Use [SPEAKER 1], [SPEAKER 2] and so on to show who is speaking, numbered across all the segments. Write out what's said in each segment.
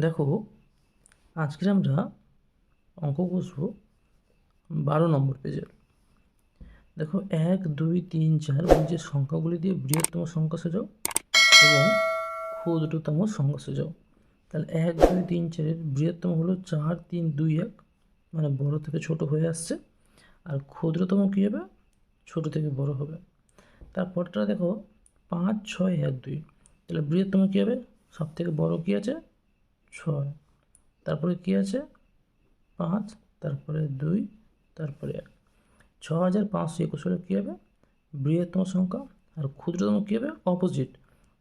[SPEAKER 1] দেখো আজকে আমরা অঙ্ক কষবো বারো নম্বর পেজের দেখো, এক, দুই, তিন, চার, ওই যে সংখ্যাগুলি দিয়ে বৃহত্তম সংখ্যা সাজাও এবং ক্ষুদ্রতম সংখ্যা সাজাও। তাহলে এক, দুই, তিন, চারের বৃহত্তম হলো চার, তিন, দুই, এক মানে বড় থেকে ছোট হয়ে আসছে। আর ক্ষুদ্রতম কী হবে? ছোট থেকে বড় হবে। তারপরটা দেখো, পাঁচ, ছয়, এক, দুই। তাহলে বৃহত্তম কী হবে? সব থেকে বড় কী আছে? ছয়। তারপরে কী আছে? পাঁচ, তারপরে দুই, তারপরে এক। ছ হাজার পাঁচশো একুশ হলে কী হবে? বৃহত্তম সংখ্যা আর ক্ষুদ্রতম কী হবে? অপোজিট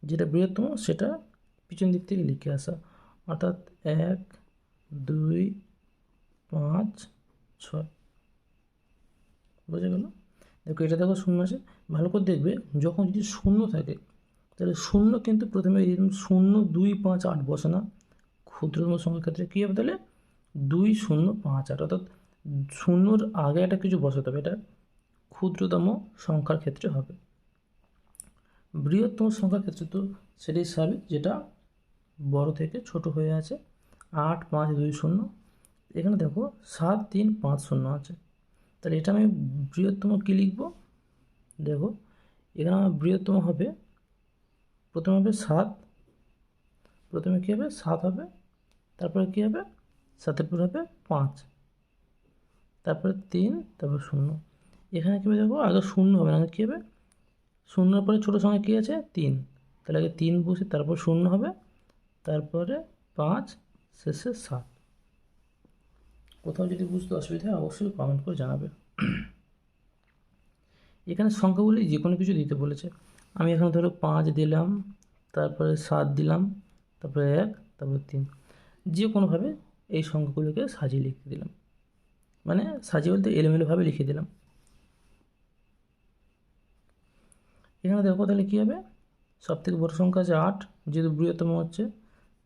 [SPEAKER 1] যেটা বৃহত্তম, সেটা পিছন দিক থেকে লিখে আসা। অর্থাৎ এক, দুই, পাঁচ, ছয়। বোঝা গেল? দেখো, এটা দেখো শূন্য আছে। ভালো করে দেখবে, যখন যদি শূন্য থাকে, তাহলে শূন্য কিন্তু প্রথমে শূন্য, দুই, পাঁচ, আট বসে না। ক্ষুদ্রতম সংখ্যার ক্ষেত্রে কী হবে তাহলে? দুই শূন্য পাঁচ আট, অর্থাৎ শূন্যর আগে একটা কিছু বসাতে হবে, এটা ক্ষুদ্রতম সংখ্যার ক্ষেত্রে হবে। বৃহত্তম সংখ্যার ক্ষেত্রে তো সেটাই স্বাভাবিক যেটা বড় থেকে ছোট হয়ে আছে, আট পাঁচ দুই শূন্য। এখানে দেখো সাত তিন পাঁচ শূন্য আছে। তাহলে এটা আমি বৃহত্তম কী লিখব? দেখো, এখানে আমার বৃহত্তম হবে, প্রথমে হবে সাত, প্রথমে কী হবে? সাত হবে তারপরে কী হবে? সাতের পর হবে পাঁচ। তারপরে তিন, তারপর শূন্য। এখানে কী দেখো? আগে শূন্য হবে না কী হবে? শূন্যর পরে ছোটো সংখ্যা কী আছে? তিন। তাহলে আগে তিন বসে, তারপর শূন্য হবে। তারপরে পাঁচ, শেষে সাত। কোথাও যদি বুঝতে অসুবিধা হয়, অবশ্যই কমেন্ট করে জানাবে। এখানে সংখ্যাগুলি যে কোনো কিছু দিতে বলেছে। আমি এখানে ধরো পাঁচ দিলাম, তারপরে সাত দিলাম, তারপরে এক, তারপরে তিন। যে কোনোভাবে এই সংখ্যাগুলোকে সাজিয়ে লিখে দিলাম। মানে সাজিয়ে বলতে এলোমেলোভাবে লিখে দিলাম। এখানে দেখো তাহলে কী হবে? সব থেকে বড়ো সংখ্যা আছে আট, যেহেতু বৃহত্তম হচ্ছে,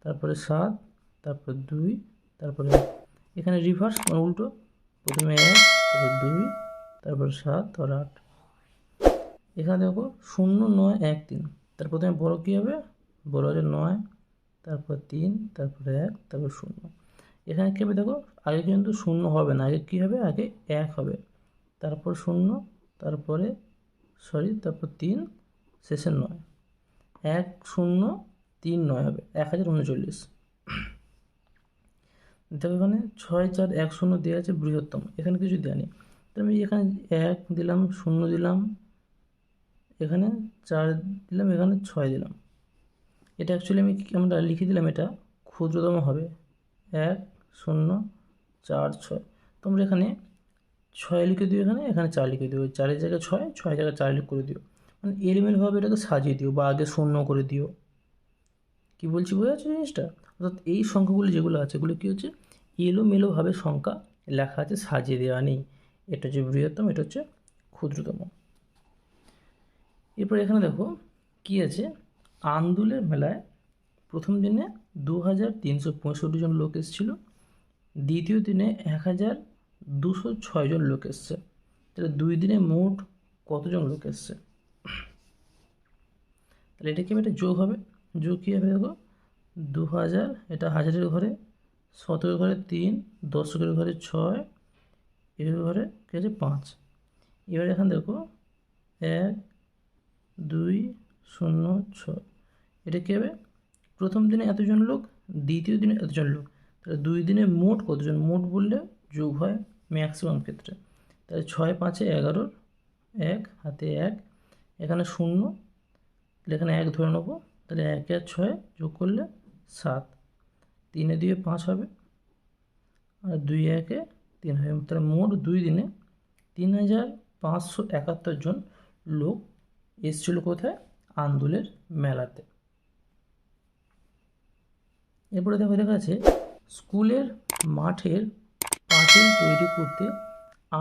[SPEAKER 1] তারপরে সাত, তারপরে দুই, তারপরে এখানে রিভার্স মানে উল্টো, প্রথমে এক, তারপর দুই, তারপর সাত, তারপর আট। এখানে দেখো শূন্য, নয়, এক, তিন। তার প্রথমে বড় কী হবে? বড় আছে নয় তারপর তিন, তারপরে এক, তারপর শূন্য। এখানে কী হবে দেখো? আগে কিন্তু শূন্য হবে না। আগে কী হবে? আগে এক হবে। তারপর শূন্য, তারপরে সরি তারপর তিন, শেষে নয়। এক শূন্য, তিন নয় হবে। এক হাজার উনচল্লিশ। দেখো এখানে ছয়, চার, এক, শূন্য দেওয়া আছে বৃহত্তম। এখানে কিছু দেওয়া নেই। তাহলে আমি এখানে এক দিলাম, শূন্য দিলাম। এখানে চার দিলাম, এখানে ছয় দিলাম। এটা অ্যাকচুয়ালি আমি আমরা লিখে দিলাম এটা। ক্ষুদ্রতম হবে এক শূন্য চার ছয়। তোমরা এখানে ছয় লিখে দিও এখানে এখানে চার লিখে দিও। চারের জায়গায় ছয় ছয় জায়গায় চার লিখ করে দিও। মানে এলিমেন্টভাবে এটাকে সাজিয়ে দিও বা আগে শূন্য করে দিও। কী বলছি, বোঝা যাচ্ছে জিনিসটা? অর্থাৎ এই সংখ্যাগুলি যেগুলো আছে, এগুলো কী হচ্ছে? এলোমেলোভাবে সংখ্যা লেখা আছে, সাজিয়ে দেওয়া নেই। এটা হচ্ছে বৃহত্তম, এটা হচ্ছে ক্ষুদ্রতম। এরপর এখানে দেখো কী আছে? আন্দুলের মেলায় প্রথম দিনে দু হাজার তিনশো পঁয়ষট্টি জন লোক এসেছিল, দ্বিতীয় দিনে এক হাজার দুশো ছয়জন লোক এসছে। তাহলে দুই দিনে মোট কতজন লোক এসছে? তাহলে এটা কি একটা যোগ হবে। যোগ কী হবে দেখো? দু হাজার এটা হাজারের ঘরে, সতেরো ঘরে তিন, দশকের ঘরে ছয়, এর ঘরে কী আছে? পাঁচ। এবার এখানে দেখো, এক, দুই, শূন্য, ছয়। এটা কী হবে? প্রথম দিনে এতজন লোক, দ্বিতীয় দিনে এতজন লোক। তাহলে দুই দিনে মোট কতজন? মোট বললে যোগ হয় ম্যাক্সিমাম ক্ষেত্রে। তাহলে ছয় পাঁচে এগারোর এক, হাতে এক, এখানে শূন্য এখানে এক ধরে নেব, তাহলে এক আর ছয় যোগ করলে সাত। তিনে দিয়ে পাঁচ হবে, আর দুই, একে তিন হবে। তাহলে মোট দুই দিনে তিন হাজার পাঁচশো একাত্তর জন লোক এসেছিল কোথায়? আন্দোলের মেলাতে। এরপরে দেখো দেখা আছে স্কুলের মাঠের পাঁচিল তৈরি করতে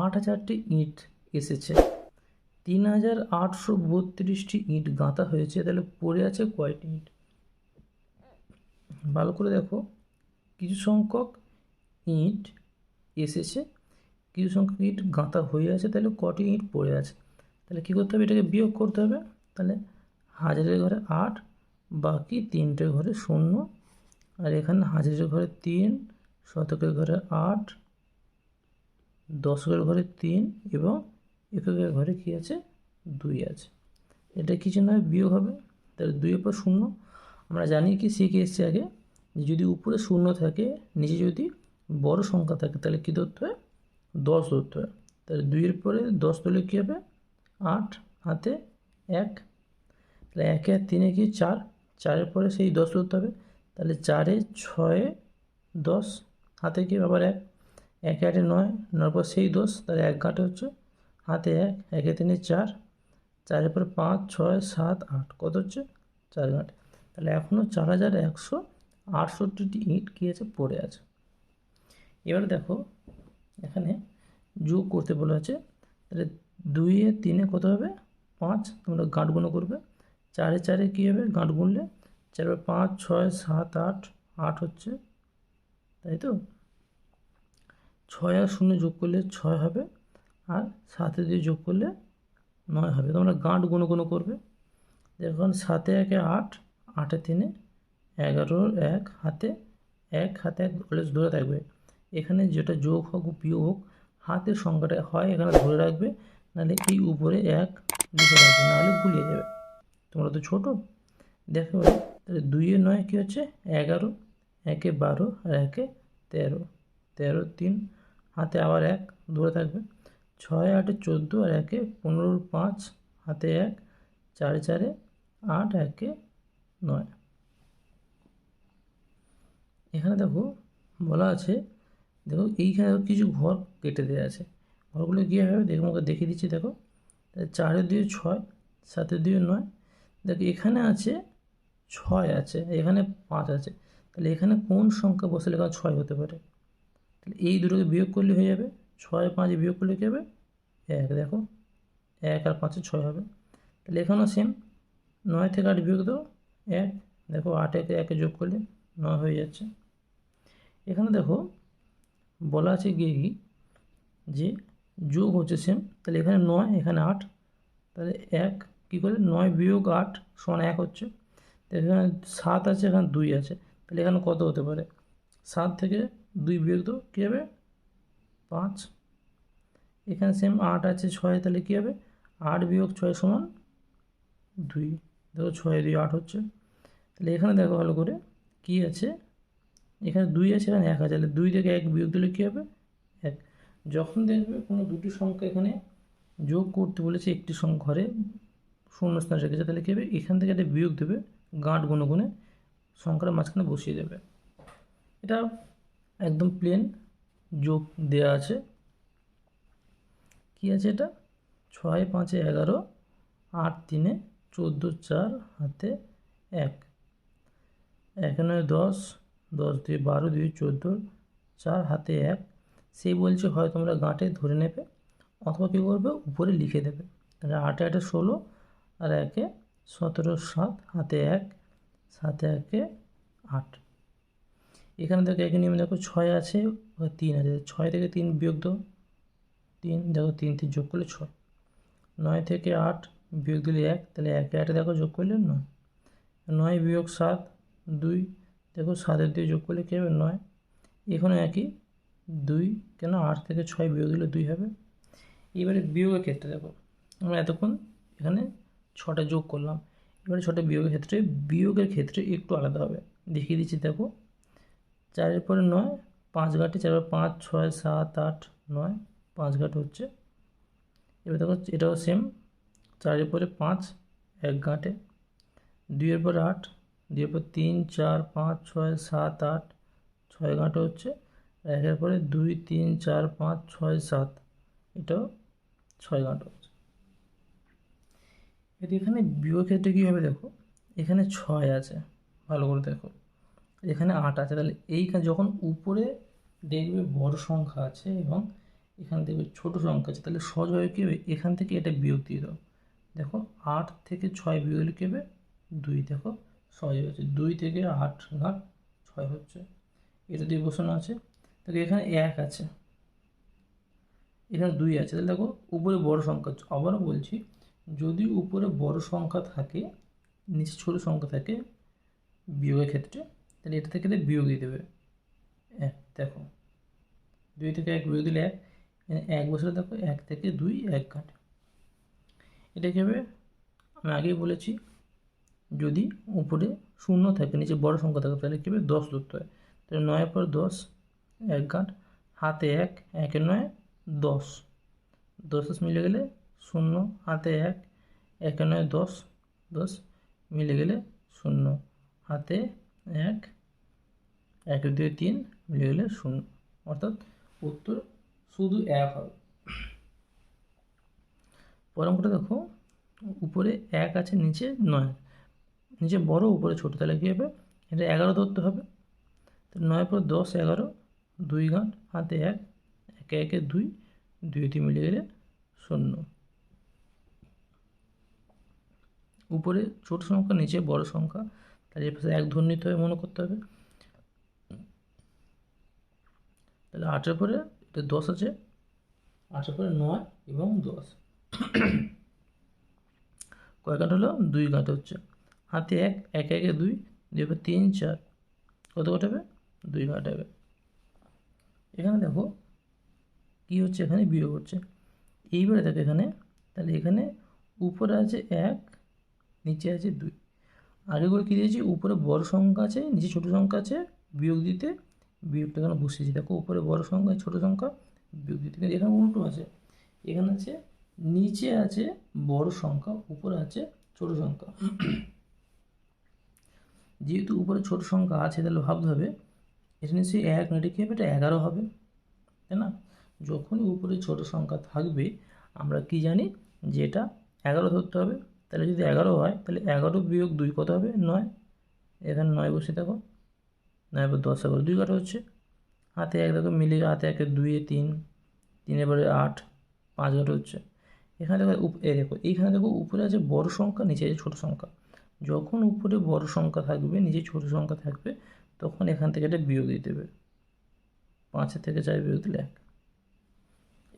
[SPEAKER 1] আট হাজারটি ইট এসেছে। তিন হাজার আটশো বত্রিশটি ইট গাঁথা হয়েছে। তাহলে পড়ে আছে কয়টি ইট? ভালো করে দেখো, কিছু সংখ্যক ইট এসেছে, কিছু সংখ্যক ইট গাঁথা হয়ে আছে, তাহলে কটি ইট পড়ে আছে? তাহলে কী করতে হবে? এটাকে বিয়োগ করতে হবে। তাহলে হাজারের ঘরে আট, বাকি তিনটে ঘরে শূন্য আর এখানে হাজারের ঘরে তিন, শতকের ঘরে আট, দশকের ঘরে তিন এবং এককের ঘরে কী আছে? দুই আছে। এটা কিছু নয় বিয়োগ হবে। তাহলে দুইয়ের পর শূন্য। আমরা জানি কি শিখে এসছি আগে? যদি উপরে শূন্য থাকে, নিচে যদি বড় সংখ্যা থাকে, তাহলে কী ধরতে হয়? দশ ধরতে হয়। তাহলে দুইয়ের পরে দশ ধরলে কী হবে? আট। হাতে এক। তাহলে একে তিনে কি? চার। চারের পরে সেই দশ ধরতে হবে। তাহলে চারে ছয়ে, দশ, হাতে কি আবার এক? একে আটে নয় নয় পর সেই দশ, তাহলে এক ঘাটে হচ্ছে। হাতে এক, একে তিনে চার, চারের পরে পাঁচ, ছয়, সাত, আট, কত হচ্ছে? চার ঘাটে। তাহলে এখনও চার হাজার একশো আটষট্টিটি ইট কী আছে? পড়ে আছে। এবার দেখো, এখানে যোগ করতে বলা আছে তাহলে দুইয়ে তিনে কত হবে? পাঁচ, তোমরা গাঁট গুণ করবে। চারে চারে কী হবে? গাঁট গুনলে চারে পাঁচ, ছয়, সাত, আট আট হচ্ছে, তাই তো? ছয় আর শূন্য যোগ করলে ছয় হবে আর সাতে দিয়ে যোগ করলে নয় হবে। তোমরা গাঁট গুণ গুণ করবে। দেখুন সাতে একে আট, আটে তিনে এগারোর এক হাতে এক হাতে এক অলস ধরে থাকবে এখানে যেটা যোগ হোক বিয়োগ হোক, হাতের সংখ্যাটা হয়, এখানে ধরে রাখবে, নাহলে এই উপরে এক লিখে রাখবে, নাহলে গুলিয়ে যাবে। তোমরা তো ছোটো। দেখো তাহলে দুইয়ে নয় কী হচ্ছে? এগারো, একে বারো আর একে তেরো। তেরো, তিন, হাতে আবার এক ধরে থাকবে। ছয়, আটে চোদ্দ আর একে পনেরোর পাঁচ, হাতে এক, চারে চারে আট, একে নয়। এখানে দেখো, বলা আছে, দেখো, এইখানে কিছু ঘর কেটে দেওয়া আছে। ঘরগুলো কী হবে দেখো আমাকে দেখিয়ে দিচ্ছি, দেখো। চারে দুই ছয়, সাতে দুই নয়। দেখো, এখানে আছে ছয় আছে, এখানে পাঁচ আছে। তাহলে এখানে কোন সংখ্যা বসলে এখানে ছয় হতে পারে? তাহলে এই দুটোকে বিয়োগ করলে হয়ে যাবে, ছয় পাঁচ বিয়োগ করলে কী হবে? এক, দেখো। এক আর পাঁচে ছয় হবে। তাহলে এখানেও সেম নয় থেকে আট বিয়োগ দাও, এক, দেখো আট একে একে যোগ করলে নয় হয়ে যাচ্ছে। এখানে দেখো, বলা আছে গিয়ে কি? যে যোগ হচ্ছে সেম তাহলে এখানে নয়, এখানে আট, তাহলে এক কী করে? নয় বিয়োগ আট সমান এক হচ্ছে। এখানে সাত আছে, এখানে দুই আছে। তাহলে এখানে কত হতে পারে? সাত থেকে দুই বিয়োগ তো কী হবে? পাঁচ। এখানে সেম আট আছে, ছয়, তাহলে কী হবে? আট বিয়োগ ছয় সমান দুই। দেখো ছয় দুই আট হচ্ছে। তাহলে এখানে দেখো ভালো করে কী আছে? এখানে দুই আছে, এখানে এক আছে। তাহলে দুই থেকে এক বিয়োগ দিলে কী হবে? এক। যখন দেখবে কোনো দুটি সংখ্যা এখানে যোগ করতে বলেছে, একটি সংখ্যা ঘরে শূন্যস্থান রেখেছে, তাহলে কী হবে? এখান থেকে একটা বিয়োগ দেবে। গাঁট গুনে সংখ্যার মাঝখানে বসিয়ে দেবে। এটা একদম প্লেন যোগ দেয়া আছে। কী আছে এটা? ছয়, পাঁচে এগারো, আট, তিনে চোদ্দ, চার, হাতে এক। এক নয়, দশ দশ দুই, বারো দুই, চোদ্দ, চার, হাতে এক। সেই বলছে হয় তোমরা গাঁটে ধরে নেবে অথবা কী করবে? উপরে লিখে দেবে। তাহলে আটে আটে ষোলো আর একে সতেরো সাত, হাতে এক, সাতে একে আট। এখানে দেখো একই নিয়মে দেখো ছয় আছে তিন আছে। ছয় থেকে তিন বিয়োগ দাও। তিন, দেখো তিন তিন যোগ করলে ছয়। নয় থেকে আট বিয়োগ দিলে এক, তাহলে একে আটে দেখো যোগ করলে নয়। নয় বিয়োগ সাত, দুই, দেখো সাতের দিয়ে যোগ করলে কী হবে? নয়। এখানে একই, দুই, কেন আট থেকে ছয় বিয়োগ দিলে দুই হবে। এবারে বিয়োগের ক্ষেত্রে দেখো, আমরা এতক্ষণ এখানে ছটা যোগ করলাম। এবারে ছটা বিয়োগের ক্ষেত্রে বিয়োগের ক্ষেত্রে একটু আলাদা হবে। দেখিয়ে দিচ্ছি, দেখো। চারের পরে নয়, পাঁচ ঘাটে চার পাঁচ, ছয়, সাত, আট, নয়, পাঁচ ঘাট হচ্ছে। এবার দেখো, এটাও সেম চারের পরে পাঁচ, এক ঘাটে। দুইয়ের পরে আট, দুইয়ের পর তিন, চার, পাঁচ, ছয়, সাত, আট, ছয় ঘাটে হচ্ছে। একের পরে দুই, তিন, চার, পাঁচ, ছয়, সাত, এটাও ছয় ঘাট হচ্ছে। এটি এখানে বিয়োগ ক্ষেত্রে কী হবে দেখো? এখানে ছয় আছে, ভালো করে দেখো। এখানে আট আছে, তাহলে এইখানে যখন উপরে দেখবে বড় সংখ্যা আছে এবং এখানে দেখবে ছোটো সংখ্যা আছে, তাহলে সহজভাবে কী হবে? এখান থেকে এটা বিয়োগ দিয়ে দাও। দেখো, আট থেকে ছয় বিয়োগ কী হবে? দুই, দেখো, সহজ হচ্ছে দুই থেকে আট ঘাট ছয় হচ্ছে, এটা দিয়ে বসানো আছে। দেখো, এখানে এক আছে, এখানে দুই আছে, তাহলে দেখো, উপরে বড় সংখ্যা আবারও বলছি যদি উপরে বড় সংখ্যা থাকে, নিচে ছোটো সংখ্যা থাকে বিয়োগের ক্ষেত্রে, তাহলে এটা থেকে বিয়োগ দিয়ে দেবে। দেখো, দুই থেকে এক বিয়োগ দিলে এক এক বছরে দেখো এক থেকে দুই, এক কাটে। এটা কী হবে? আমি আগেই বলেছি, যদি উপরে শূন্য থাকে, নিচে বড় সংখ্যা থাকে, তাহলে কী হবে? দশ ধরতে হয়। তাহলে নয়ের পর দশ, এক গাঁট হাতে এক, একে নয়, দশ। দশ দশ মিলে গেলে শূন্য, হাতে এক, একে নয়, দশ দশ, মিলে গেলে শূন্য। হাতে এক এক দুই, তিন, মিলে গেলে শূন্য। অর্থাৎ উত্তর শুধু এক হবে। পরমটা দেখো, উপরে এক আছে, নিচে নয়। নিচে বড়, উপরে ছোট, তাহলে কী হবে? এটা এগারো ধরতে হবে। নয় পর দশ, এগারো, দুই গান হাতে এক, একে একে দুই দুই দুই মিলে গেলে শূন্য। উপরে ছোট সংখ্যা, নিচে বড় সংখ্যা, তাহলে এর পাশে এক ধরে নিতে হবে মনে করতে হবে। তাহলে আটের পরে এটা দশ আছে, আটের পরে নয় এবং দশ। কয় গাঁট হলো? দুই গাঁট হচ্ছে। হাতে এক এক, একে দুই দুই তিন, চার। কত কাটাবে? দুই কাটাবে। এখানে দেখো কী হচ্ছে? এখানে বিয়োগ হচ্ছে। এইবারে দেখো এখানে, তাহলে এখানে উপরে আছে এক নিচে আছে দুই। আগে করে কী দিয়েছি? উপরে বড় সংখ্যা আছে, নিচে ছোট সংখ্যা আছে, বিয়োগ দিতে বিয়োগটা এখানে বসিয়েছি? দেখো, উপরে বড় সংখ্যা, ছোট সংখ্যা, বিয়োগ দিতে। এখানে উল্টো আছে। এখানে আছে, নিচে আছে বড় সংখ্যা, উপরে আছে ছোট সংখ্যা। যেহেতু উপরে ছোট সংখ্যা আছে, তাহলে ভাবতে হবে, এটা নিশ্চয়ই এক না, এটা কী হবে? এটা এগারো হবে, তাই না? যখনই উপরে ছোট সংখ্যা থাকবে, আমরা কি জানি যে এটা এগারো ধরতে হবে। তাহলে যদি এগারো হয়, তাহলে এগারো বিয়োগ দুই কত হবে? নয়। এখানে নয় বসে দেখো নয় এবার দশ এগারো, দুই কাটা হচ্ছে। হাতে এক দেখো, মিলে হাতে একে দুইয়ে তিন তিন এবারে আট, পাঁচ কাটা হচ্ছে। এখানে দেখো এ দেখো, এইখানে দেখো উপরে আছে বড় সংখ্যা, নিচে আছে ছোট সংখ্যা। যখন উপরে বড় সংখ্যা থাকবে, নিচে ছোট সংখ্যা থাকবে, তখন এখান থেকে এটা বিয়োগ দিয়ে দেবে। পাঁচের থেকে চার বিয়োগ দিলে এক।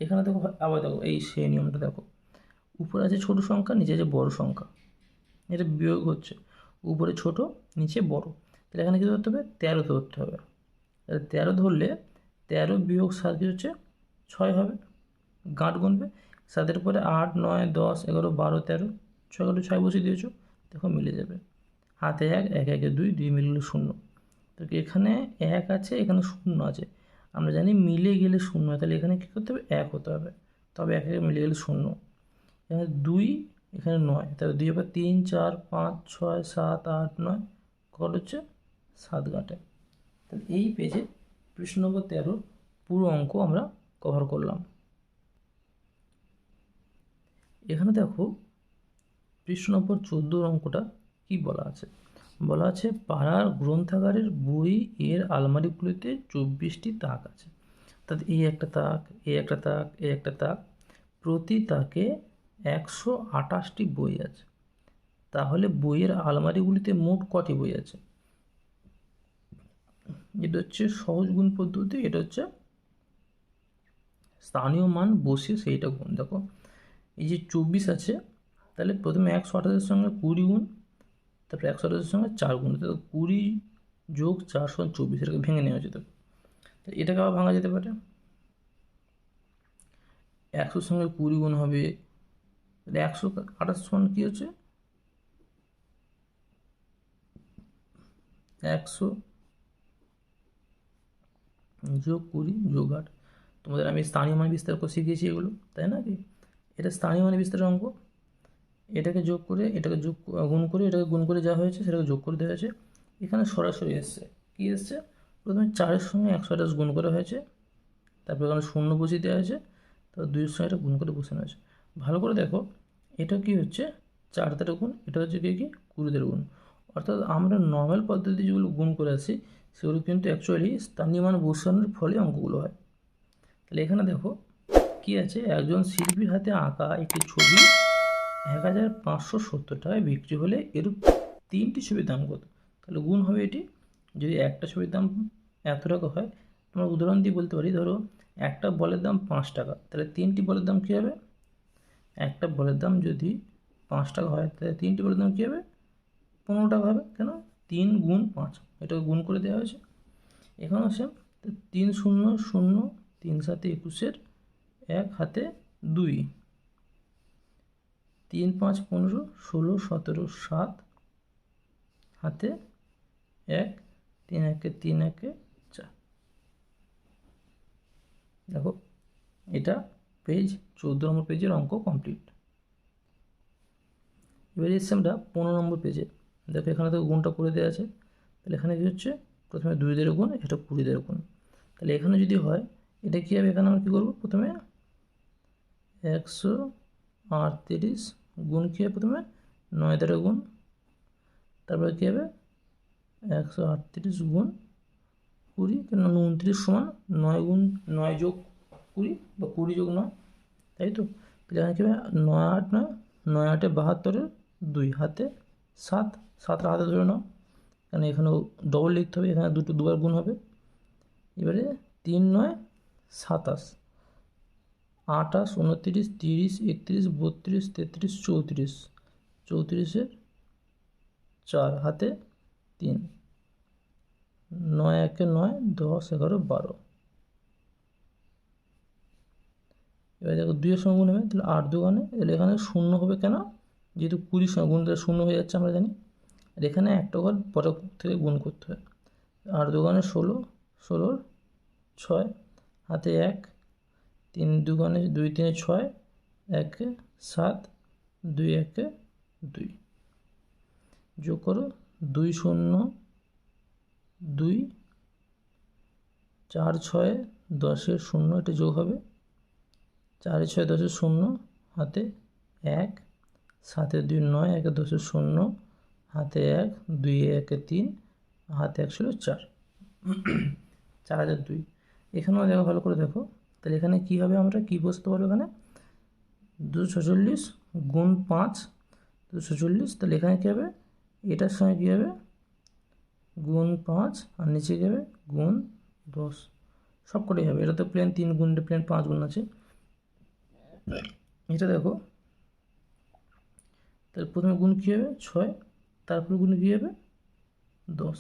[SPEAKER 1] এখানে দেখো, আবার দেখো, এই সেই নিয়মটা দেখো। উপরে আছে ছোট সংখ্যা, নিচে আছে বড় সংখ্যা। এটা বিয়োগ হচ্ছে। উপরে ছোট, নিচে বড়। তাহলে এখানে কী ধরতে হবে? তেরো ধরতে হবে। তাহলে তেরো ধরলে তেরো বিয়োগ সাত কী হচ্ছে? ছয় হবে। গাঁট গুনবে। সাতের পরে আট, নয়, দশ, এগারো, বারো, তেরো, ছয়, এগারো, ছয় বসিয়ে দিয়েছ। দেখো মিলে যাবে। হাতে এক এক, একে দুই দুই মিললে শূন্য। তো এখানে এক আছে, এখানে শূন্য আছে। আমরা জানি মিলে গেলে শূন্য তাহলে এখানে কী করতে হবে? এক হতে হবে। তবে এক, একে মিলে গেলে শূন্য। এখানে দুই, এখানে নয়। তাহলে দুই এবার তিন, চার, পাঁচ, ছয়, সাত, আট, নয়। কত হচ্ছে? সাত গাঁটে তাহলে এই পেজে পৃষ্ঠ নম্বর তেরোর পুরো অঙ্ক আমরা কভার করলাম। এখানে দেখো পৃষ্ঠ নম্বর চোদ্দোর অঙ্কটা কি বলা আছে? বলা আছে, পাড়ার গ্রন্থাগারের বই এর আলমারিগুলিতে চব্বিশটি তাক আছে। অর্থাৎ এই একটা তাক, এই একটা তাক, এই একটা তাক। প্রতি তাকে একশো আটাশটি বই আছে। তাহলে বইয়ের আলমারিগুলিতে মোট কটি বই আছে? এটা হচ্ছে সহজ গুণ পদ্ধতি, এটা হচ্ছে স্থানীয় মান বসিয়ে সেইটা গুণ। দেখো, এই যে চব্বিশ আছে, তাহলে প্রথমে একশো আঠাশের সঙ্গে কুড়ি গুণ, তারপরে একশো আঠাশের সঙ্গে চার গুণ। কুড়ি যোগ চারশো চব্বিশ, এটাকে ভেঙে নেওয়া যেত এটাকে আবার ভাঙা যেতে পারে। একশোর সঙ্গে কুড়ি গুণ হবে তাহলে একশো আঠাশ সমান কী হচ্ছে? একশো যোগ কুড়ি যোগ আট। তোমাদের আমি স্থানীয় মান বিস্তার করে শিখিয়েছি এগুলো, তাই না কি? এটা স্থানীয় মানে বিস্তারের অঙ্ক। এটাকে যোগ করে, এটাকে যোগ গুণ করে, এটাকে গুণ করে যা হয়েছে সেটাকে যোগ করে দেওয়া হয়েছে। এখানে সরাসরি এসছে। কী এসছে? প্রথমে চারের সঙ্গে একশো আঠাশ গুণ করা হয়েছে। তারপর এখানে শূন্য বসিয়ে দেওয়া হয়েছে। তারপর দুইয়ের সঙ্গে এটা গুণ করে বসানো হয়েছে। ভালো করে দেখো, এটা কি হচ্ছে? চার গুণ এটা হচ্ছে কি কি? কুড়ি গুণ অর্থাৎ আমরা নর্মাল পদ্ধতি যেগুলো গুণ করে আসি সেগুলো কিন্তু অ্যাকচুয়ালি স্থানীয় মান বসানোর ফলে অঙ্কগুলো হয়। তাহলে এখানে দেখো, কি আছে? একজন শিল্পীর হাতে আঁকা একটি ছবি এক হাজার পাঁচশো সত্তর টাকায় বিক্রি হলে এর তিনটি ছবির দাম কত? তাহলে গুণ হবে এটি। যদি একটা ছবির দাম এত টাকা হয়, আমরা উদাহরণ দিয়ে বলতে পারি, ধরো একটা বলের দাম পাঁচ টাকা, তাহলে তিনটি বলের দাম কী হবে? একটা বলের দাম যদি পাঁচ টাকা হয়, তাহলে তিনটি বলের দাম কী হবে? পনেরো টাকা হবে। কেন? তিন গুণ পাঁচ। এটাকে গুণ করে দেওয়া হয়েছে। এখানে তো তিন শূন্য শূন্য তিন সাতে একুশের এক হাতে দুই। তিন পাঁচ পনেরো ষোলো সতেরো সাত হাতে এক, তিন একে তিন একে চার। দেখো, এটা পেজ, চৌদ্দ নম্বর পেজের অঙ্ক কমপ্লিট এবারে এসছি আমরা পনেরো নম্বর পেজে। দেখো এখানে তো গুণটা করে দেওয়া আছে। তাহলে এখানে কী হচ্ছে? প্রথমে দুই দের গুণ, এটা কুড়ি দের গুণ। তাহলে এখানে যদি হয়, এটা কী হবে? এখানে আমরা কী করব? প্রথমে একশো আটত্রিশ গুণ কী হবে প্রথমে? নয় দ্বারা গুণ। তারপরে কী হবে? একশো আটত্রিশ গুণ কুড়ি কেন উনত্রিশ সমান নয় গুণ, নয় যোগ কুড়ি বা কুড়ি যোগ নয়, তাই তো? তাহলে এখানে কী হবে? নয় আট নয় নয় আটে বাহাত্তরের দুই হাতে সাত সাতটা হাতে ধরে নাও। কারণ এখানেও ডবল লিখতে হবে, এখানে দুটো দুবার গুণ হবে। এবারে তিন নয়, সাতাশ, আঠাশ, উনত্রিশ, তিরিশ, একত্রিশ, বত্রিশ, তেত্রিশ, চৌত্রিশ চৌত্রিশের চার হাতে তিন, নয় একে নয়, দশ, এগারো, বারো। এবার দেখো দুইয়ের সঙ্গে গুণ হবে তাহলে আট দোকানে তাহলে এখানে শূন্য হবে কেন? যেহেতু কুড়ির সঙ্গে গুণ তাহলে শূন্য হয়ে যাচ্ছে আমরা জানি। আর এখানে একটা ঘর পরে থেকে গুণ করতে হয়। আট দোকানে ষোলো, ষোলোর ছয়, হাতে এক, তিন দুগানে দুই, তিনে ছয়, একে সাত, দুই, একে দুই। যোগ করো, দুই শূন্য, দুই, চার ছয়, দশের শূন্য, এটা যোগ হবে। চারে ছয় দশের শূন্য, হাতে এক, সাতে দুই নয়, একে দশের শূন্য, হাতে এক, দুই একে তিন, হাতে এক ছিল চার। চার হাজার দুই। এখানেও দেখো, ভালো করে দেখো। তাহলে এখানে কী হবে আমরা? কী বসতে পারব এখানে? দুশো ছচল্লিশ গুণ পাঁচ, দুশো চল্লিশ তাহলে এখানে কী হবে? এটার সঙ্গে কী হবে? গুণ পাঁচ, আর নিচে কী হবে? গুণ দশ। সব কটাই হবে। এটা তো প্লেন তিন গুণ প্লেন পাঁচ গুণ আছে। এটা দেখো। তাহলে প্রথমে গুণ কী হবে? ছয়। তারপরে গুণ কী হবে? দশ।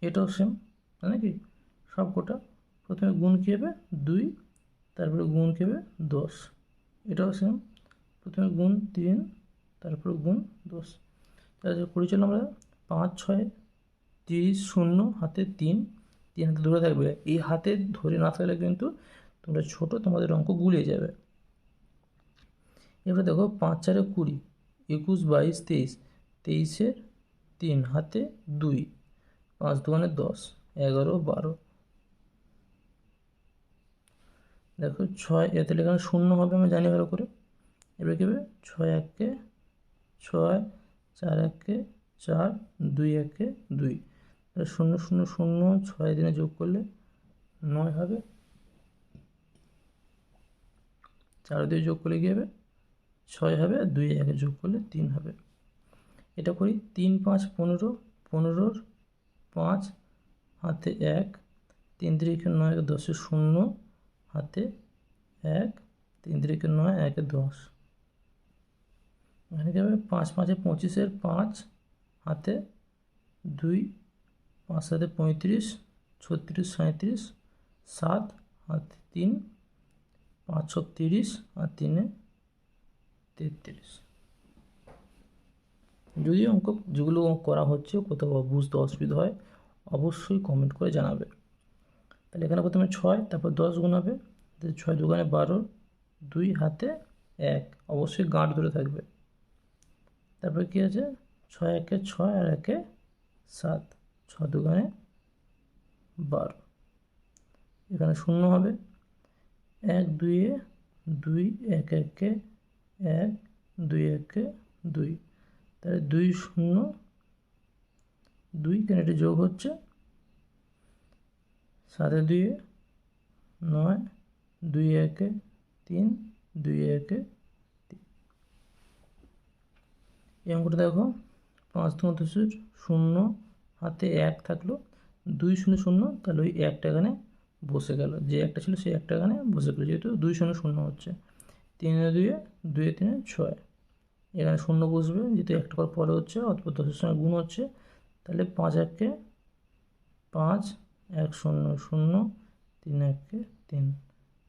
[SPEAKER 1] এটাও সেম তাই নাকি সব কটা। প্রথমে গুণ কী হবে? দুই। তারপরে গুণ কী হবে? দশ। এটাও সেম প্রথমে গুণ তিন, তারপরে গুণ দশ। তাহলে করি চলো আমরা, পাঁচ, ছয়, তিরিশ, শূন্য, হাতে তিন তিন হাতে ধরে থাকবে। এই হাতে ধরে না থাকলে কিন্তু তোমরা ছোটো তোমাদের অঙ্ক গুলিয়ে যাবে। এবারে দেখো পাঁচ চারে কুড়ি, একুশ, বাইশ, তেইশ, তেইশে তিন, হাতে দুই, পাঁচ দোকানে দশ, এগারো, বারো। দেখো ছয়, এতে এখানে শূন্য হবে, আমি জানি ভালো করে। এবার কী হবে? ছয় একে ছয়, চার একে চার, দুই একে দুই। শূন্য শূন্য শূন্য, ছয় দিনে যোগ করলে নয় হবে। চার দিয়ে যোগ করলে কী হবে? ছয় হবে আর দুই একে যোগ করলে তিন হবে। এটা করি তিন, পাঁচ, পনেরো, পনেরোর পাঁচ, হাতে এক, তিন তিরিখে নয় দশে শূন্য, হাতে এক, তিন তিরিখে নয় একে দশ। এখানে কী হবে? পাঁচ, পাঁচে পঁচিশের পাঁচ, হাতে দুই, পাঁচ সাথে পঁয়ত্রিশ, ছত্রিশ সাঁত্রিশ সাত, হাতে তিন, পাঁচ তিরিশ আর তিনে তেত্রিশ। যদি অঙ্ক, যেগুলো করা হচ্ছে, কোথাও বুঝতে অসুবিধা হয়, অবশ্যই কমেন্ট করে জানাবে। তাহলে এখানে প্রথমে ছয়, তারপর দশ গুণ হবে। ছয় দোকানে বারো, দুই হাতে এক। অবশ্যই গাঁট ধরে থাকবে। তারপর কী আছে? ছয় একে ছয় আর একে সাত। ছ দোকানে বারো। এখানে শূন্য হবে। এক দুইয়ে দুই, এক একে এক, দুই একে দুই। তাহলে দুই শূন্য, দুই কেন যোগ হচ্ছে? সাতে দুইয়ে নয়, দুই একে তিন, দুই একে তিন। এই অঙ্কটা দেখো, পাঁচ দশের শূন্য, হাতে এক থাকল, দুই শূন্য শূন্য, তাহলে ওই একটা এখানে বসে গেল। যে একটা ছিল সেই একটা এখানে বসে গেলো, যেহেতু দুই শূন্য শূন্য হচ্ছে। তিনে দুয়ে দুয়ে তিনে ছয়। এখানে শূন্য বসবে, যেহেতু একটা করে পরে হচ্ছে অথবা দশের সঙ্গে গুণ হচ্ছে, তাহলে পাঁচ একে পাঁচ, এক শূন্য শূন্য, তিন একে তিন।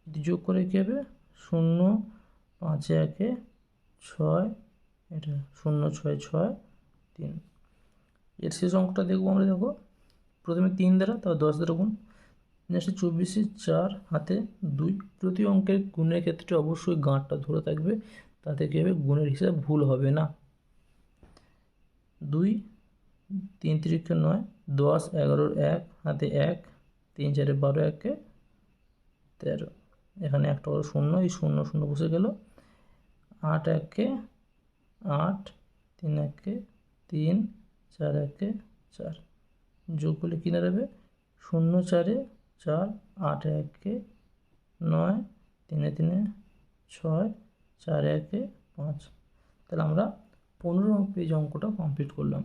[SPEAKER 1] যদি যোগ করে কী হবে? শূন্য, পাঁচ একে ছয়, এটা শূন্য, ছয় ছয়, তিন। এর শেষ অঙ্কটা দেখব আমরা, দেখো। প্রথমে তিন দ্বারা, তারপর দশ দ্বারা গুণ। নেক্সট চব্বিশে চার হাতে দুই প্রতি অঙ্কের গুণের ক্ষেত্রে অবশ্যই গাঁটটা ধরে থাকবে। তাতে কী হবে? গুণের হিসাব ভুল হবে না। দুই, তিন তিরিখে নয়, দশ, এগারোর এক, হাতে এক, তিন চারে বারো একে তেরো। এখানে একটা করে শূন্য, এই শূন্য শূন্য বসে গেল। আট একে আট, তিন একে তিন, চার একে চার। যোগ করলে কী দাঁড়াবে? শূন্য চারে চার, আট, একে নয়, তিনে তিনে ছয়, চার, একে পাঁচ। তাহলে আমরা পনেরো পেজ অঙ্কটা কমপ্লিট করলাম।